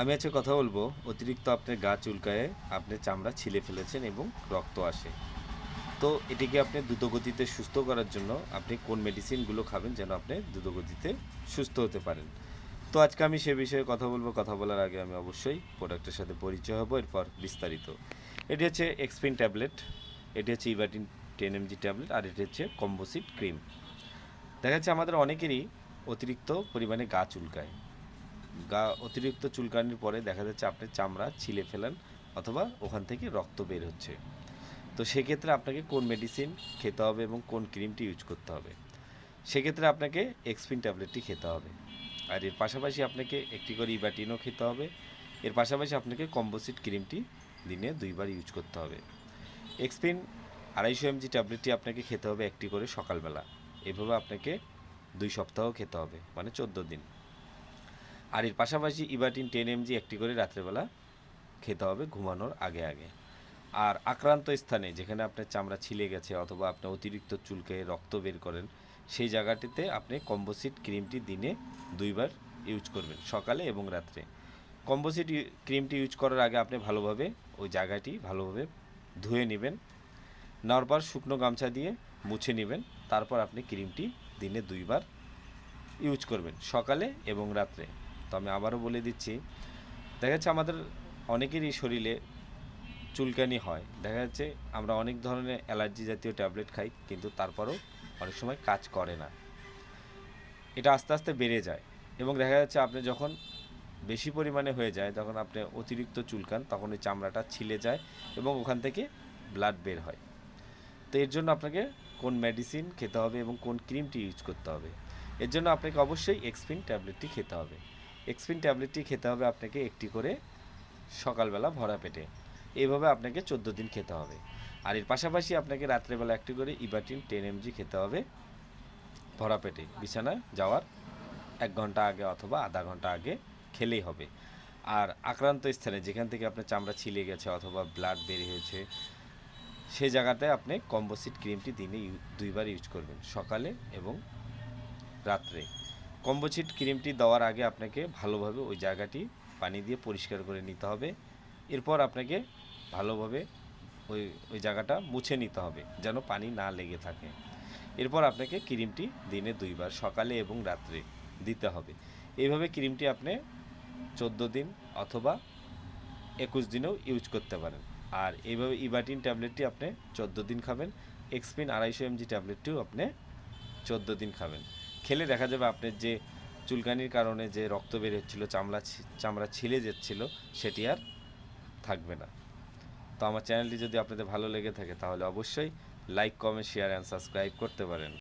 আমি আজকে কথা বলব, অতিরিক্ত আপনার গা চুলকায় আপনি চামড়া ছিলে ফেলেছেন এবং রক্ত আসে। তো এটিকে আপনি দ্রুতগতিতে সুস্থ করার জন্য আপনি কোন মেডিসিনগুলো খাবেন যেন আপনি দ্রুতগতিতে সুস্থ হতে পারেন। তো আজকে আমি সে বিষয়ে কথা বলব, কথা বলার আগে আমি অবশ্যই প্রোডাক্টের সাথে পরিচয় হব, এরপর বিস্তারিত। এটি হচ্ছে এক্সপিন ট্যাবলেট, এটি হচ্ছে ইভাটিন টেন এমজি ট্যাবলেট, আর এটি হচ্ছে কম্বোসিট ক্রিম দেখা যাচ্ছে আমাদের অনেকেরই অতিরিক্ত পরিমাণে গা চুলকায়। গা অতিরিক্ত চুলকানির পরে দেখা যাচ্ছে আপনি চামড়া ছিলে ফেলেন অথবা ওখান থেকে রক্ত বের হচ্ছে। তো সেক্ষেত্রে আপনাকে কোন মেডিসিন খেতে হবে এবং কোন ক্রিমটি ইউজ করতে হবে? সেক্ষেত্রে আপনাকে এক্সপিন ট্যাবলেটটি খেতে হবে। আর এর পাশাপাশি আপনাকে একটি করে ইবাটিনও খেতে হবে। এর পাশাপাশি আপনাকে কম্বোসিট ক্রিমটি দিনে দুইবার ইউজ করতে হবে। এক্সপিন আড়াইশো এমজি ট্যাবলেটটি আপনাকে খেতে হবে একটি করে সকালবেলা। এভাবে আপনাকে দুই সপ্তাহ খেতে হবে মানে চোদ্দ দিন। আর এর পাশাপাশি ইবাটিন টেন এমজি একটি করে রাত্রেবেলা খেতে হবে ঘুমানোর আগে আগে। আর আক্রান্ত স্থানে যেখানে আপনার চামড়া ছিলে গেছে অথবা আপনি অতিরিক্ত চুলকে রক্ত বের করেন, সেই জায়গাটিতে আপনি কম্বোসিট ক্রিমটি দিনে দুইবার ইউজ করবেন, সকালে এবং রাত্রে। কম্বোসিট ক্রিমটি ইউজ করার আগে আপনি ভালোভাবে ওই জায়গাটি ভালোভাবে ধুয়ে নেবেন নেওয়ার পর শুকনো গামছা দিয়ে মুছে নেবেন, তারপর আপনি ক্রিমটি দিনে দুইবার ইউজ করবেন, সকালে এবং রাত্রে। তো আমি আবারও বলে দিচ্ছি, দেখা যাচ্ছে আমাদের অনেকেরই শরীরে চুলকানি হয়। দেখা যাচ্ছে আমরা অনেক ধরনের অ্যালার্জি জাতীয় ট্যাবলেট খাই, কিন্তু তারপরেও অনেক সময় কাজ করে না। এটা আস্তে আস্তে বেড়ে যায় এবং দেখা যাচ্ছে আপনি যখন বেশি পরিমাণে হয়ে যায়, তখন আপনি অতিরিক্ত চুলকান, তখন ওই চামড়াটা ছিলে যায় এবং ওখান থেকে ব্লাড বের হয়। তো এর জন্য আপনাকে কোন মেডিসিন খেতে হবে এবং কোন ক্রিমটি ইউজ করতে হবে। এর জন্য আপনাকে অবশ্যই এক্সপিন ট্যাবলেটটি খেতে হবে। এক্সপিন ট্যাবলেটটি খেতে হবে আপনাকে একটি করে সকালবেলা ভরা পেটে। এইভাবে আপনাকে চোদ্দ দিন খেতে হবে। আর এর পাশাপাশি আপনাকে রাত্রেবেলা একটি করে ইবাটিন টেন এমজি খেতে হবে ভরা পেটে। বিছানায় যাওয়ার এক ঘণ্টা আগে অথবা আধা ঘণ্টা আগে খেলেই হবে। আর আক্রান্ত স্থানে যেখান থেকে আপনার চামড়া ছিলে গেছে অথবা ব্লাড বের হয়েছে সেই জায়গাতে আপনি কম্বোসিট ক্রিমটি দিনে দুইবার ইউজ করবেন, সকালে এবং রাত্রে। কম্বোসিট ক্রিমটি দেওয়ার আগে আপনাকে ভালোভাবে ওই জায়গাটি পানি দিয়ে পরিষ্কার করে নিতে হবে। এরপর আপনাকে ভালোভাবে ওই ওই জায়গাটা মুছে নিতে হবে যেন পানি না লেগে থাকে। এরপর আপনাকে ক্রিমটি দিনে দুইবার সকালে এবং রাত্রে দিতে হবে। এইভাবে ক্রিমটি আপনি চোদ্দ দিন অথবা একুশ দিনেও ইউজ করতে পারেন। আর এইভাবে ইবাটিন ট্যাবলেটটি আপনি চোদ্দ দিন খাবেন, এক্সপিন আড়াইশো এমজি ট্যাবলেটটিও আপনি চোদ্দ দিন খাবেন। খেলে দেখা যাবে আপনার যে চুলকানির কারণে যে রক্ত বের হচ্ছিল, চামড়া চামড়া ছিলে যাচ্ছিল, সেটি আর থাকবে না। তো আমার চ্যানেলটি যদি আপনাদের ভালো লেগে থাকে, তাহলে অবশ্যই like comment share and subscribe করতে পারেন।